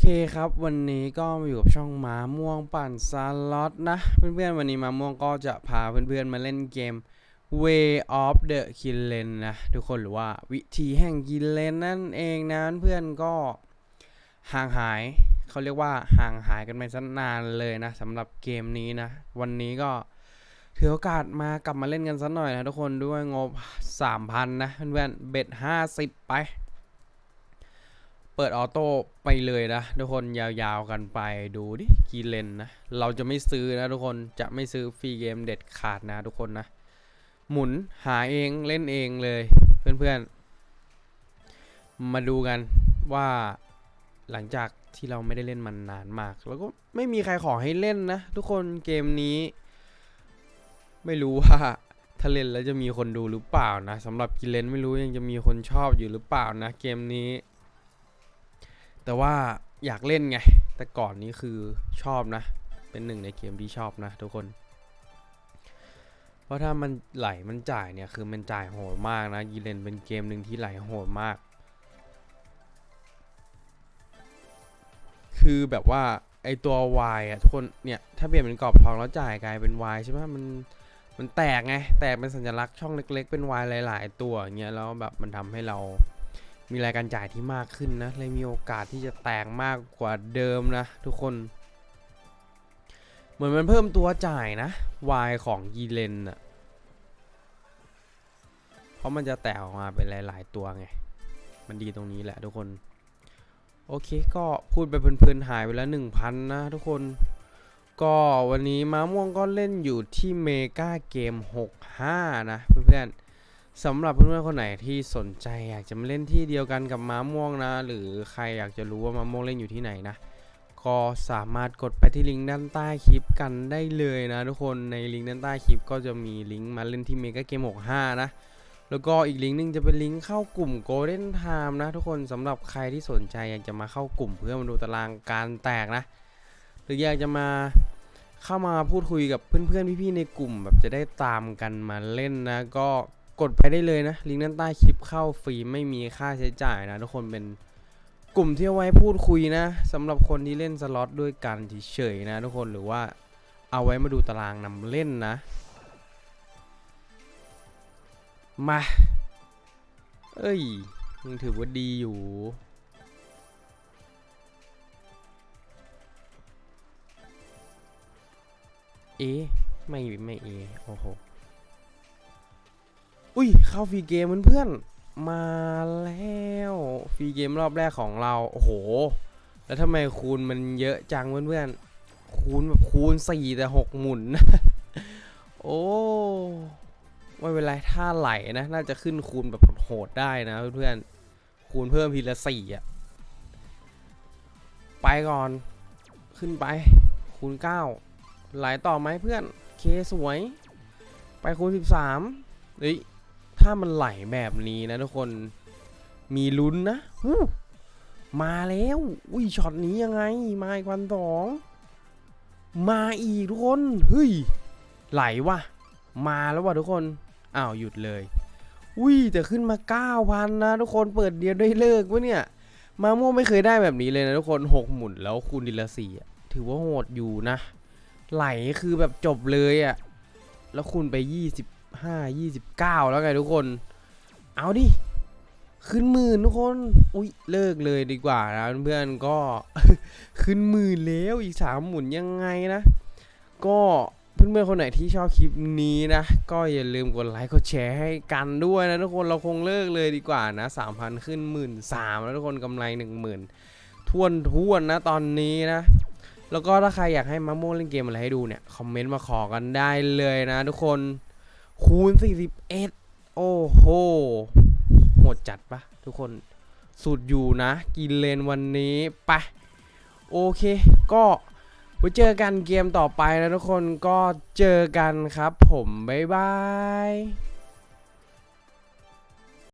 เคครับ วันนี้ก็มาอยู่กับช่องม้าม่วงปั่นสล็อตนะ เพื่อนๆ วันนี้ม้าม่วงก็จะพาเพื่อนๆ มาเล่นเกม Way of the Killen นะ ทุกคนหรือว่าวิธีแห่งกินเลนนั่นเองนะเพื่อนก็ห่างหายเขาเรียกว่าห่างหายกันไปสันานเลยนะสำหรับเกมนี้นะ วันนี้ก็ถือโอกาสมากลับมาเล่นกันสักหน่อยนะทุกคนด้วยงบ 3,000 นะเพื่อนๆเบ็ด50 ไป เปิดออโต้ไปเลยนะ ทุกคนยาวๆกันไปดูดิกีเลนนะ เราจะไม่ซื้อนะทุกคนจะไม่ซื้อฟรีเกมเด็ดขาดนะทุกคนนะ หมุนหาเองเล่นเองเลยเพื่อนๆ มาดูกันว่าหลังจากที่เราไม่ได้เล่นมันนานมาก แล้วก็ไม่มีใครขอให้เล่นนะ ทุกคนเกมนี้ ไม่รู้ว่าถ้าเล่นแล้วจะมีคนดูหรือเปล่านะสำหรับกิเลนไม่รู้ยังจะมีคนชอบอยู่หรือเปล่านะ เกมนี้ แต่ว่าอยากเล่นไง แต่ก่อนนี้คือชอบนะ เป็นหนึ่งในเกมที่ชอบนะทุกคน เพราะถ้ามันไหลมันจ่ายเนี่ยคือมันจ่ายโหดมากนะยีเลนเป็นเกมหนึ่งที่ไหลโหดมาก คือแบบว่าไอตัว Y อะทุกคนเนี่ยถ้าเปลี่ยนเป็นกรอบทองแล้วจ่ายกลายเป็น Y ใช่ไหมมันมันแตกไง แตกเป็นสัญลักษณ์ช่องเล็ก ๆ เป็น Y หลาย ๆ ตัวอย่างเงี้ยแล้วแบบมันทำให้เรา มีรายการจ่ายที่มากขึ้นนะเลยมีโอกาสที่จะแตกมากกว่าเดิมนะ ทุกคน เหมือนมันเพิ่มตัวจ่ายนะ Y ของยีเลนอะเพราะมันจะแตกออกมาเป็นหลาย ๆ ตัวไง มันดีตรงนี้แหละทุกคน โอเคก็พูดไปเพลินๆหายไปแล้ว1,000นะทุกคนก็วันนี้ม้าม่วงก็เล่นอยู่ที่เมกาเกม 65 นะเพื่อนๆ สำหรับเพื่อนๆคนไหนที่สนใจอยากจะมาเล่นที่เดียวกันกับม้าม่วงนะ หรือใครอยากจะรู้ว่าม้าม่วงเล่นอยู่ที่ไหนนะ ก็สามารถกดไปที่ลิงก์ด้านใต้คลิปกันได้เลยนะ ทุกคนในลิงก์ด้านใต้คลิปก็จะมีลิงก์มาเล่นที่เมกาเกม65 นะ แล้วก็อีกลิงก์หนึงจะเป็นลิงก์เข้ากลุ่ม Golden Time นะ ทุกคนสำหรับใครที่สนใจอยากจะมาเข้ากลุ่มเพื่อมาดูตารางการแตกนะ หรืออยากจะมาเข้ามาพูดคุยกับเพื่อนๆพี่ๆในกลุ่มแบบจะได้ตามกันมาเล่นนะก็ กดไปได้เลยนะ ลิงก์ด้านใต้คลิปเข้าฟรีไม่มีค่าใช้จ่ายนะ ทุกคนเป็นกลุ่มที่เอาไว้พูดคุยนะสำหรับคนที่เล่นสล็อตด้วยกันเฉยๆนะ ทุกคนหรือว่าเอาไว้มาดูตารางนำเล่นนะ มา เอ้ยยังถือว่าดีอยู่ เอะไม่ไม่เอโอ้โห อุ้ยเข้าฟรีเกมเพื่อนๆมาแล้วฟรีเกมรอบแรกของเราโอ้โห แล้วทำไมคูณมันเยอะจังเพื่อนๆคูณแบบคูณสี่แต่หกหมุนโอ้ไม่เป็นไรถ้าไหลนะ น่าจะขึ้นคูณแบบโหดได้นะเพื่อนๆคูณเพิ่มทีละสี่อะไปก่อนขึ้นไปคูณเก้าไหลต่อไหมเพื่อนเคสวย ไปคูณ 13เฮ้ย ถ้ามันไหลแบบนี้นะทุกคนมีลุ้นนะมาแล้ว อุ้ยช็อตนี้ยังไง มาอีกวันสองมาอีกทุกคนเฮ้ยไหลว่ะมาแล้วว่ะทุกคนอ้าวหยุดเลย อุ้ยแต่ขึ้นมา9,000นะทุกคนเปิดเดียวได้เลิกวะเนี่ยมาโม่วไม่เคยได้แบบนี้เลยนะทุกคน6หมุนแล้วคูณดีละสี่ถือว่าโหดอยู่นะ ไหลคือแบบจบเลยอะ่ะแล้วคูณไป 25 29แล้วไงทุกคน เอาดิ ขึ้นหมื่นทุกคน อุ๊ยเลิกเลยดีกว่านะเพื่อนก็ขึ้นหมื่นแล้วอีก3หมุนยังไงนะ ก็เพื่อนๆคนไหนที่ชอบคลิปนี้นะ ก็อย่าลืมกดไลค์กดแชร์ให้กันด้วยนะทุกคนเราคงเลิกเลยดีกว่านะ3,000ขึ้น1 3 0 0 0แล้วทุกคนกำไร10,000ทวนทวนนะตอนนี้นะ แล้วก็ถ้าใครอยากให้มะม่วงเล่นเกมอะไรให้ดูเนี่ย คอมเมนต์มาขอกันได้เลยนะทุกคน คูณ 41 โอ้โหโหดจัดปะทุกคนสุดอยู่นะ กินเลนวันนี้ไปโอเค ก็ไว้เจอกันเกมต่อไปนะทุกคนก็เจอกันครับผม บ๊ายบาย